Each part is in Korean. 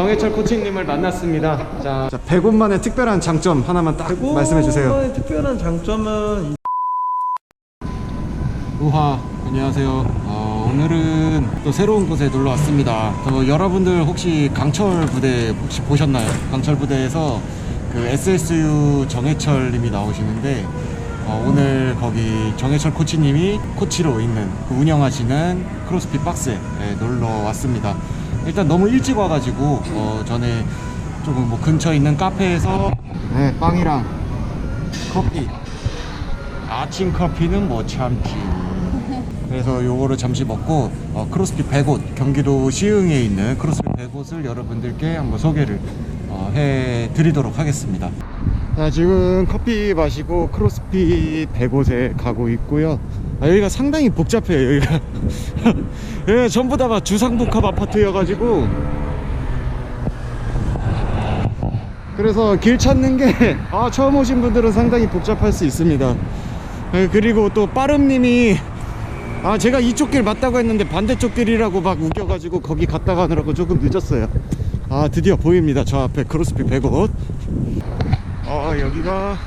정해철 코치님을 만났습니다. 자, 자 100원만의 특별한 장점 하나만 딱 말씀해 주세요. 이번에 특별한 장점은 우하 안녕하세요. 어, 오늘은 또 새로운 곳에 놀러 왔습니다. 또 여러분들 혹시 강철 부대 혹시 보셨나요? 강철 부대에서 그 SSU 정해철 님이 나오시는데 어, 오늘 거기 정해철 코치님이 코치로 있는 그 운영하시는 크로스핏 박스에 예, 놀러 왔습니다. 일단 너무 일찍 와가지고 어, 전에 조금 뭐 근처에 있는 카페에서 네, 빵이랑 커피 아침 커피는 못 참지. 그래서 요거를 잠시 먹고 어, 크로스핏 100옷 경기도 시흥에 있는 크로스핏 100옷을 여러분들께 한번 소개를 어, 해 드리도록 하겠습니다. 자, 지금 커피 마시고 크로스핏 100옷에 가고 있고요. 아, 여기가 상당히 복잡해요. 여기가 예, 전부 다 막 주상복합 아파트여가지고 그래서 길 찾는 게 아, 처음 오신 분들은 상당히 복잡할 수 있습니다. 예, 그리고 또 빠름님이 아 제가 이쪽 길 맞다고 했는데 반대쪽 길이라고 막 우겨가지고 거기 갔다 가느라고 조금 늦었어요. 아 드디어 보입니다. 저 앞에 크로스핏 100옷. 아 여기가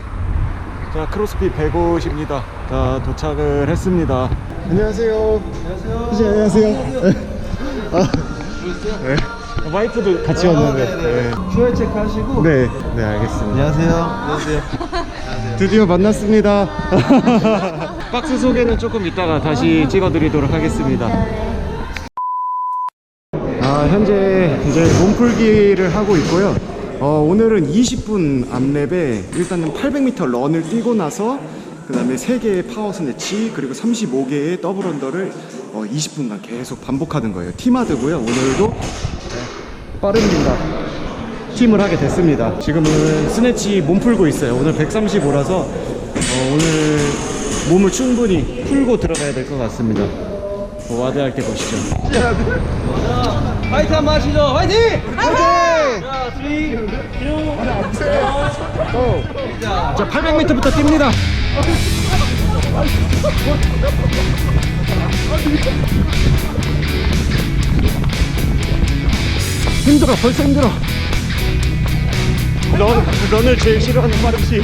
자 크로스핏 100옷입니다. 자 도착을 했습니다. 안녕하세요. 안녕하세요. 선생님, 안녕하세요. 아, 네. 와이프도 같이 왔는데. 네. 슈얼 체크 하시고 네, 네 알겠습니다. 안녕하세요. 안녕하세요. 드디어 만났습니다. 박스 소개는 조금 이따가 다시 찍어드리도록 하겠습니다. 아, 현재 이제 몸풀기를 하고 있고요. 어, 오늘은 20분 앞랩에 일단은 800m 런을 뛰고 나서 그 다음에 3개의 파워 스네치 그리고 35개의 더블 언더를 어, 20분간 계속 반복하는 거예요. 티마드고요. 오늘도 네, 빠른 빈다. 팀을 하게 됐습니다. 지금은 스네치 몸 풀고 있어요. 오늘 135라서 어, 오늘 몸을 충분히 풀고 들어가야 될 것 같습니다. 어, 와드 할 때 보시죠. 화이팅 한번 하시죠. 화이팅! 화이팅! 자, 3, 2, 1. 자, 800m부터 뜁니다. 힘들어, 벌써 힘들어. 런, 런을 제일 싫어하는 빠름씨.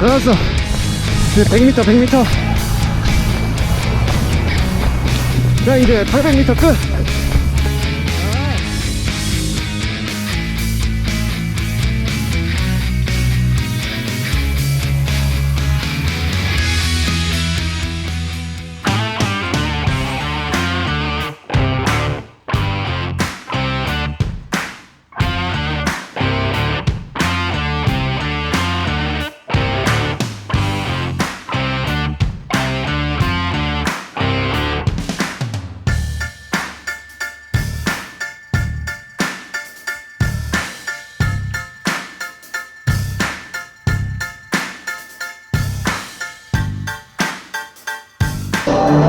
알았어. 이제 100m, 100m. 자, 이제 800m 끝.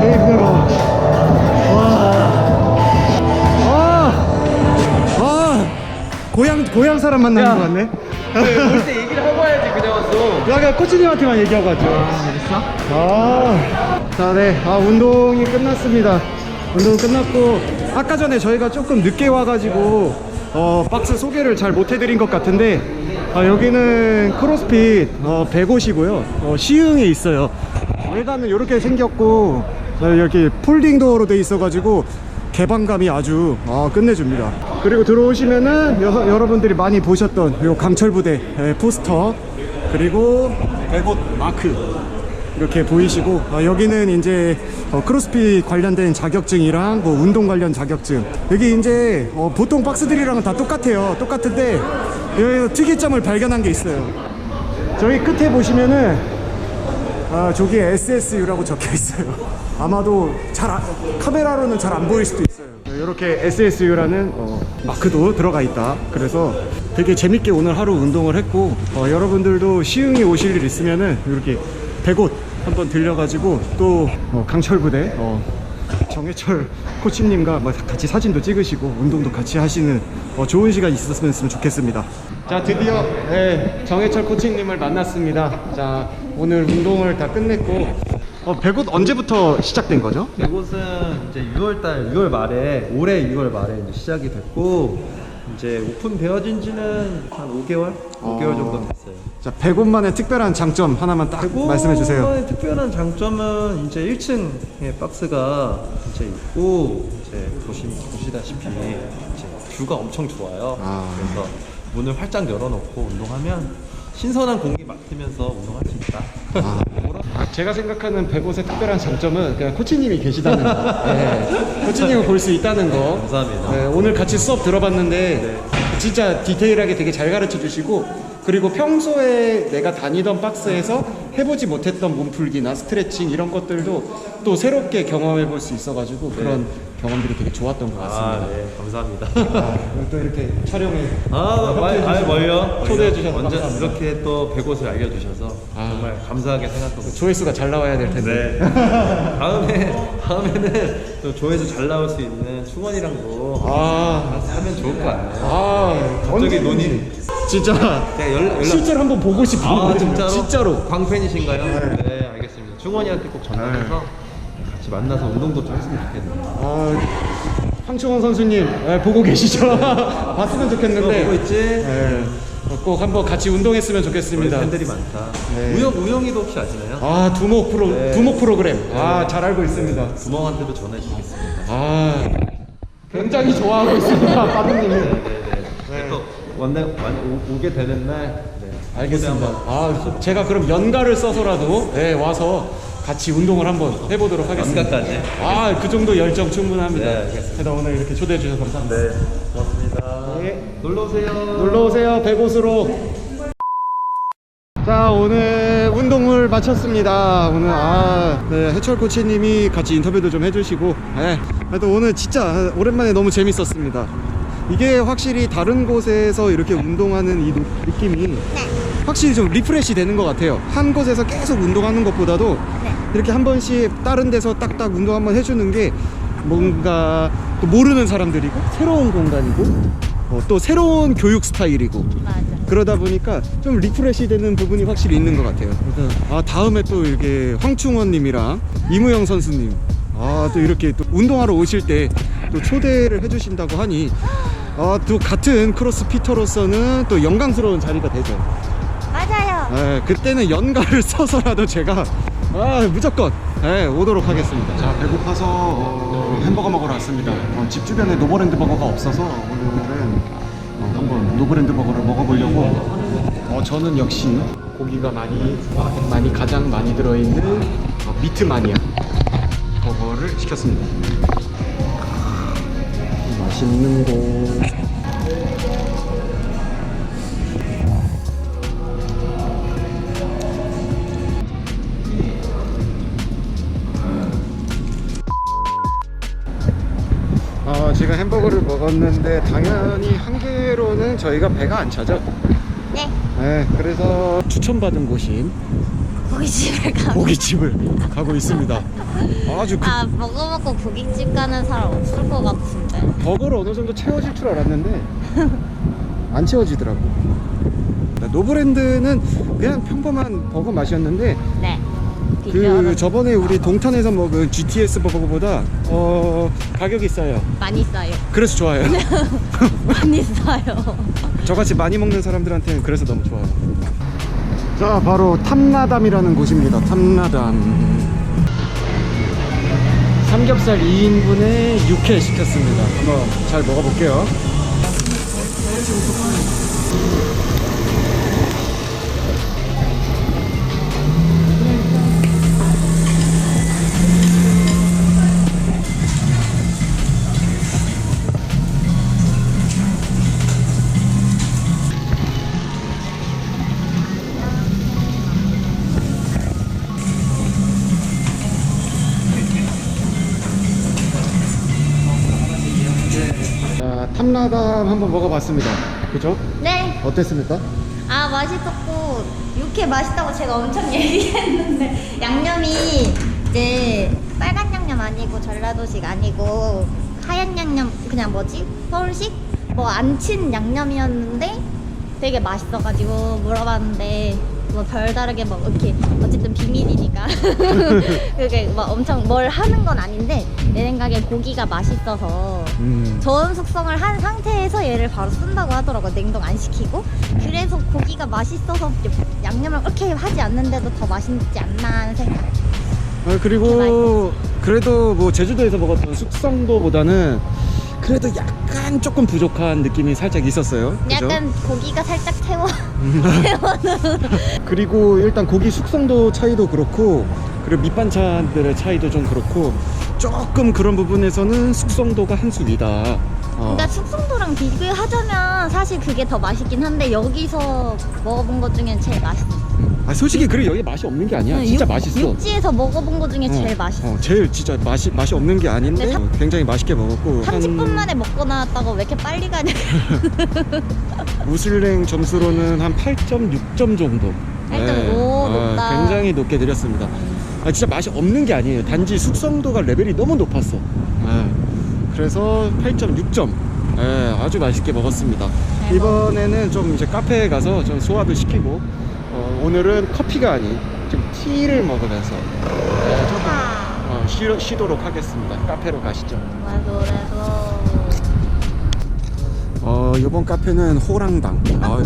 개 힘들어. 와. 아. 아. 고향, 고향 사람 만나는 것 같네. 올때 얘기를 하고 와야지 그냥 왔어. 아까 코치님한테만 얘기하고 왔죠. 재밌어? 아. 자, 네. 아, 운동이 끝났습니다. 운동 끝났고, 아까 전에 저희가 조금 늦게 와가지고, 어, 박스 소개를 잘 못해드린 것 같은데, 아, 여기는 크로스핏, 어, 100옷이고요. 어, 시흥에 있어요. 일단은 이렇게 생겼고, 어, 이렇게 폴딩 도어로 돼 있어가지고, 개방감이 아주 어, 끝내줍니다. 그리고 들어오시면은 여, 여러분들이 많이 보셨던 요 강철부대 예, 포스터 그리고 100옷 마크 이렇게 보이시고 어, 여기는 이제 어, 크로스핏 관련된 자격증이랑 뭐 운동 관련 자격증. 여기 이제 어, 보통 박스들이랑은 다 똑같아요. 똑같은데 여기 특이점을 발견한 게 있어요. 저기 끝에 보시면은 아, 저기에 SSU라고 적혀 있어요. 아마도 잘 안- 카메라로는 잘 안 보일 수도 있어요. 이렇게 SSU라는 어, 마크도 들어가 있다. 그래서 되게 재밌게 오늘 하루 운동을 했고 어, 여러분들도 시흥에 오실 일 있으면은 이렇게 100옷 한번 들려가지고 또 어, 강철 부대 어, 정해철 코치님과 뭐 같이 사진도 찍으시고 운동도 같이 하시는 어, 좋은 시간 있었으면 좋겠습니다. 자 드디어 네, 정해철 코치님을 만났습니다. 자 오늘 운동을 다 끝냈고 어, 백옷 언제부터 시작된 거죠? 이곳은 이제 6월달 6월 말에 올해 6월 말에 이제 시작이 됐고 이제 오픈 되어진 지는 한 5개월 5개월 정도 됐어요. 자, 백옷만의 특별한 장점 하나만 딱 말씀해 주세요. 특별한 장점은 이제 1층에 박스가 이제 있고 이제 보시, 보시다시피 이제 뷰가 엄청 좋아요. 아. 그래서 문을 활짝 열어놓고 운동하면 신선한 공기 맡으면서 운동할 수 있다. 아, 제가 생각하는 백옷의 특별한 장점은 그냥 코치님이 계시다는 거. 네. 코치님을 볼 수 있다는 거. 감사합니다. 네, 오늘 같이 수업 들어봤는데 진짜 디테일하게 되게 잘 가르쳐 주시고 그리고 평소에 내가 다니던 박스에서 해보지 못했던 몸풀기나 스트레칭 이런 것들도 또 새롭게 경험해 볼 수 있어가지고 그런 경험들이 되게 좋았던 것 같습니다. 아, 네, 감사합니다. 아, 또 이렇게 촬영에 아, 말, 아, 멀요. 초대해 주셔서 완전 감사합니다. 이렇게 또 백옷을 알려주셔서 아. 정말 감사하게 생각하고 있습니다. 조회수가 잘 나와야 될 텐데. 네. 다음에 다음에는 또 조회수 잘 나올 수 있는 충원이랑도 아, 하면 좋을 것 같네요. 아, 갑자기. 논의. 진짜 제가 연, 연락. 실제로 한번 보고 싶어요. 아 진짜로? 진짜로. 광팬이신가요? 네, 알겠습니다. 충원이한테 꼭 전화해서 같이 만나서 운동도 좀 했으면 좋겠네요. 아, 황충원 선수님 예, 보고 계시죠? 봤으면 좋겠는데. 보고 있지? 예, 꼭 한번 같이 운동했으면 우리 좋겠습니다. 팬들이 많다. 네. 우영 우영이도 혹시 아시나요? 아 두목 프로 네. 두목 프로그램. 아 잘 알고 있습니다. 구멍한테도 전해 주겠습니다. 아 굉장히 좋아하고 있습니다, 빠드님이. 네네네. 네. 또 원래 오, 오게 되는 날. 네. 알겠습니다. 아 제가 그럼 연가를 써서라도 예, 와서 같이 운동을 한번 해보도록 하겠습니다. 연가까지? 아 그 정도 열정 충분합니다. 네, 알겠습니다. 그래서 오늘 이렇게 초대해 주셔서 감사합니다. 네, 고맙습니다. 네. 놀러 오세요. 놀러 오세요 백옷으로. 자 오늘 운동을 마쳤습니다. 오늘 아 네, 해철 코치님이 같이 인터뷰도 좀 해주시고, 네, 그래도 오늘 진짜 오랜만에 너무 재밌었습니다. 이게 확실히 다른 곳에서 이렇게 운동하는 이 노- 느낌이 확실히 좀 리프레시 되는 것 같아요. 한 곳에서 계속 운동하는 것보다도 이렇게 한 번씩 다른 데서 딱딱 운동 한번 해주는 게 뭔가 또 모르는 사람들이고 새로운 공간이고 어, 또 새로운 교육 스타일이고 맞아. 그러다 보니까 좀 리프레시 되는 부분이 확실히 있는 것 같아요. 그래서 아 다음에 또 이렇게 황충원 님이랑 이무영 선수님 아 또 이렇게 또 운동하러 오실 때 또 초대를 해주신다고 하니 아 또 같은 크로스피터로서는 또 영광스러운 자리가 되죠. 맞아요. 예, 그때는 연가를 써서라도 제가 아, 무조건 예, 오도록 하겠습니다. 자, 배고파서 어, 햄버거 먹으러 왔습니다. 어, 집 주변에 노브랜드 버거가 없어서 오늘은 어, 한번 노브랜드 버거를 먹어보려고. 어, 저는 역시 고기가 많이 많이 가장 많이 들어있는 어, 미트 마니아 버거를 시켰습니다. 맛있는 곳. 어, 지금 햄버거를 먹었는데 당연히 한 개로는 저희가 배가 안 차죠. 네. 네, 그래서 추천받은 곳인 고깃집을 가. 고깃집을 가고 있습니다. 아주 그 아 먹어 먹고 고깃집 가는 사람 없을 것 같은데. 버거를 어느 정도 채워질 줄 알았는데 안 채워지더라고. 노브랜드는 그냥 평범한 버거 맛이었는데 네. 그 저번에 우리 동탄에서 먹은 GTS 버거보다 어 가격이 싸요. 많이 싸요. 그래서 좋아요. 많이 싸요. 저같이 많이 먹는 사람들한테는 그래서 너무 좋아요. 자, 바로 탐나담이라는 곳입니다. 탐나담. 삼겹살 2인분에 육회 시켰습니다. 한번 잘 먹어볼게요. 자, 탐나담 한번 먹어봤습니다. 그죠? 네. 어땠습니까? 아 맛있었고 육회 맛있다고 제가 엄청 얘기했는데 양념이 이제 빨간 양념 아니고 전라도식 아니고 하얀 양념 그냥 뭐지 서울식 뭐 안 친 양념이었는데 되게 맛있어가지고 물어봤는데 뭐 별다르게 뭐 이렇게 어쨌든 비밀이니까 그게 막 엄청 뭘 하는 건 아닌데 내 생각에 고기가 맛있어서 음. 저온 숙성을 한 상태에서 얘를 바로 쓴다고 하더라고요. 냉동 안 시키고. 그래서 고기가 맛있어서 양념을 그렇게 하지 않는데도 더 맛있지 않나 하는 생각. 아, 그리고 그래도 뭐 제주도에서 먹었던 숙성도보다는 그래도 약간 조금 부족한 느낌이 살짝 있었어요. 그죠? 약간 고기가 살짝 태워. 그리고 일단 고기 숙성도 차이도 그렇고 그리고 밑반찬들의 차이도 좀 그렇고 조금 그런 부분에서는 숙성도가 한수 위다. 어. 그러니까 숙성도랑 비교하자면 사실 그게 더 맛있긴 한데 여기서 먹어본 것 중엔 제일 맛있어. 아 솔직히 그래 여기 맛이 없는 게 아니야. 진짜 육- 맛있어. 육지에서 먹어본 것 중에 어, 제일 맛있어. 어, 제일 진짜 맛이 맛이 없는 게 아닌데 네, 삼- 어, 굉장히 맛있게 먹었고 30분 한 만에 먹고 나왔다고 왜 이렇게 빨리 가냐. 우슬랭 점수로는 한 8.6점 정도. 8.5 높다. 아, 굉장히 높게 드렸습니다. 아, 진짜 맛이 없는 게 아니에요. 단지 숙성도가 레벨이 너무 높았어. 아, 그래서 8.6점. 예, 아주 맛있게 먹었습니다. 잘 이번에는 좀 이제 카페에 가서 좀 소화도 시키고 어, 오늘은 커피가 아닌 좀 티를 먹으면서 예, 조금 어, 쉬, 쉬도록 하겠습니다. 카페로 가시죠. 어, 이번 카페는 호랑당. 아,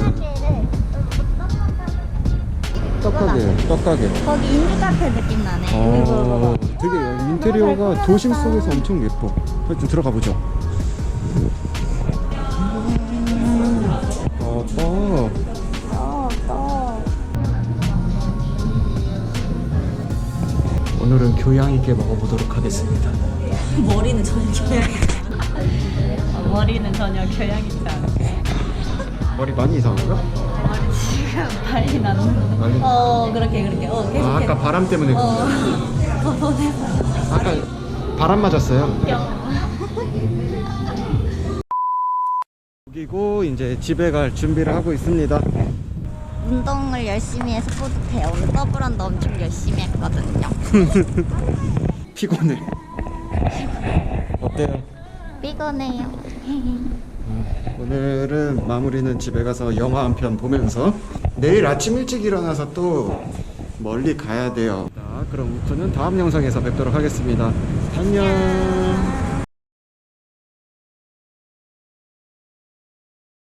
떡가게, 떡가게. 거기 인디 카페 느낌 나네. 어. 되게 인테리어가 도심 속에서 엄청 예뻐. 좀 들어가 보죠. 어, 또 어, 오늘은 교양 있게 먹어보도록 하겠습니다. 머리는 전혀 교양 어, 머리는 전혀 교양 있지 머리 많이 이상한가? 머리 지금 발이 나는 아니. 어 그렇게 그렇게 어 계속 아, 아까 바람 때문에 어? 더 아까 바람 맞았어요. 여기고 이제 집에 갈 준비를 하고 있습니다. 운동을 열심히 해서 뿌듯해요. 오늘 더블런도 엄청 열심히 했거든요. 피곤해. 어때요? 피곤해요. 오늘은 마무리는 집에 가서 영화 한 편 보면서 내일 아침 일찍 일어나서 또 멀리 가야 돼요. 자, 그럼 우프는 다음 영상에서 뵙도록 하겠습니다. 안녕.